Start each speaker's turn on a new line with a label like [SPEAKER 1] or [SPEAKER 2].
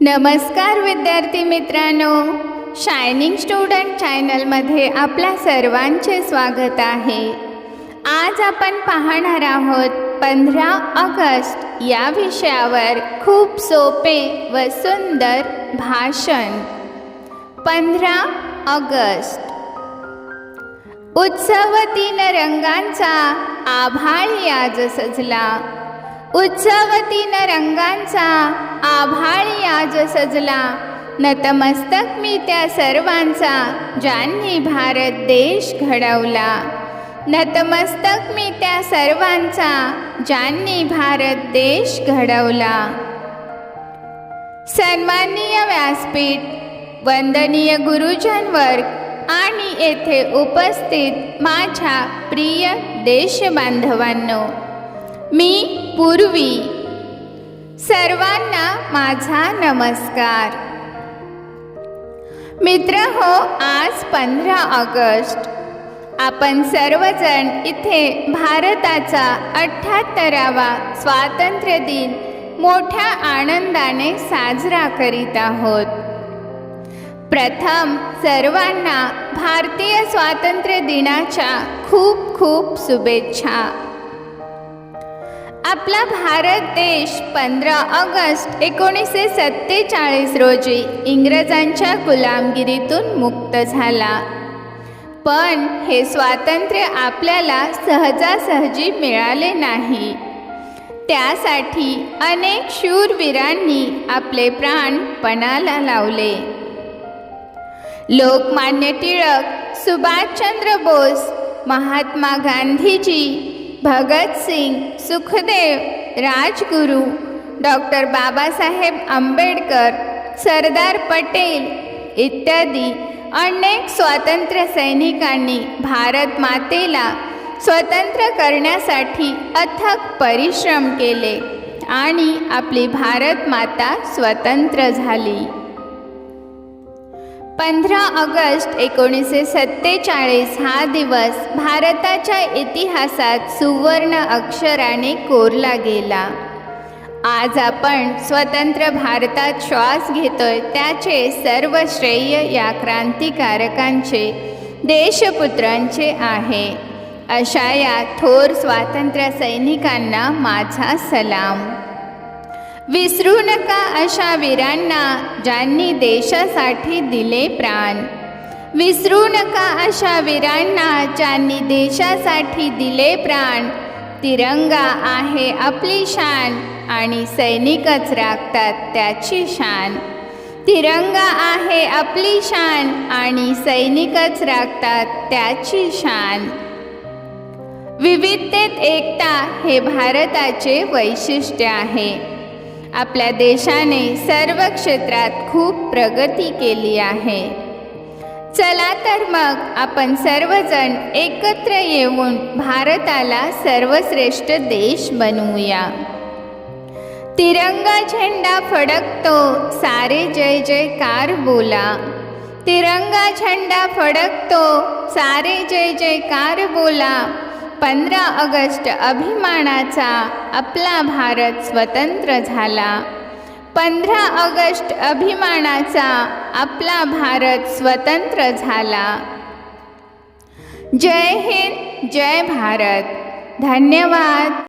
[SPEAKER 1] नमस्कार विद्यार्थी मित्रांनो. शायनिंग स्टुडंट चॅनलमध्ये आपल्या सर्वांचे स्वागत आहे. आज आपण पाहणार आहोत पंधरा ऑगस्ट या विषयावर खूप सोपे व सुंदर भाषण. पंधरा ऑगस्ट. उत्सव तीन रंगांचा आभाळी आज सजला. उत्सवतीन रंगांचा आभाळी आज सजला. नतमस्तक मी त्या सर्वांचा ज्यांनी भारत देश घडवला. नतमस्तक मी त्या सर्वांचा ज्यांनी भारत देश घडवला. सन्माननीय व्यासपीठ वंदनीय गुरुजन वर्ग आणि येथे उपस्थित माझ्या प्रिय देशबांधवांनो मी पूर्वी. सर्वांना माझा नमस्कार. मित्र हो आज पंधरा ऑगस्ट. आपण सर्वजण इथे भारताचा अठ्ठ्याहत्तरावा स्वातंत्र्य दिन मोठ्या आनंदाने साजरा करीत आहोत. प्रथम सर्वांना भारतीय स्वातंत्र्य दिनाच्या खूप खूप शुभेच्छा. आपला भारत देश पंधरा ऑगस्ट एकोणीसशे सत्तेचाळीस रोजी इंग्रजांच्या गुलामगिरीतून मुक्त झाला. पण हे स्वातंत्र्य आपल्याला सहजासहजी मिळाले नाही. त्यासाठी अनेक शूरवीरांनी आपले प्राण पणाला लावले. लोकमान्य टिळक सुभाषचंद्र बोस महात्मा गांधीजी भगतसिंग सुखदेव राजगुरू डॉक्टर बाबासाहेब आंबेडकर सरदार पटेल इत्यादी अनेक स्वातंत्र्य सैनिकांनी भारत मातेला स्वतंत्र करण्यासाठी अथक परिश्रम केले आणि आपली भारत माता स्वतंत्र झाली. पंधरा ऑगस्ट एकोणीसशे सत्तेचाळीस हा दिवस भारताच्या इतिहासात सुवर्ण अक्षराने कोरला गेला. आज आपण स्वतंत्र भारतात श्वास घेतोय त्याचे सर्व श्रेय या क्रांतिकारकांचे देशपुत्रांचे आहे. अशा या थोर स्वातंत्र्य सैनिकांना माझा सलाम. विसरू नका अशा वीरांना ज्यांनी देशासाठी दिले प्राण. विसरू नका अशा वीरांना ज्यांनी देशासाठी दिले प्राण. तिरंगा आहे आपली शान आणि सैनिकच राखतात त्याची शान. तिरंगा आहे आपली शान आणि सैनिकच राखतात त्याची शान. विविधतेत एकता हे भारताचे वैशिष्ट्य आहे. आपल्या देशाने सर्व क्षेत्रात खूप प्रगती केली आहे. चला तर मग आपण सर्वजण एकत्र येऊन भारताला सर्वश्रेष्ठ देश बनवूया. तिरंगा झेंडा फडकतो सारे जय जयकार बोला. तिरंगा झेंडा फडकतो सारे जय जयकार बोला. पंधरा ऑगस्ट अभिमानाचा आपला भारत स्वतंत्र झाला. पंधरा ऑगस्ट अभिमानाचा आपला भारत स्वतंत्र झाला. जय हिंद जय भारत. धन्यवाद.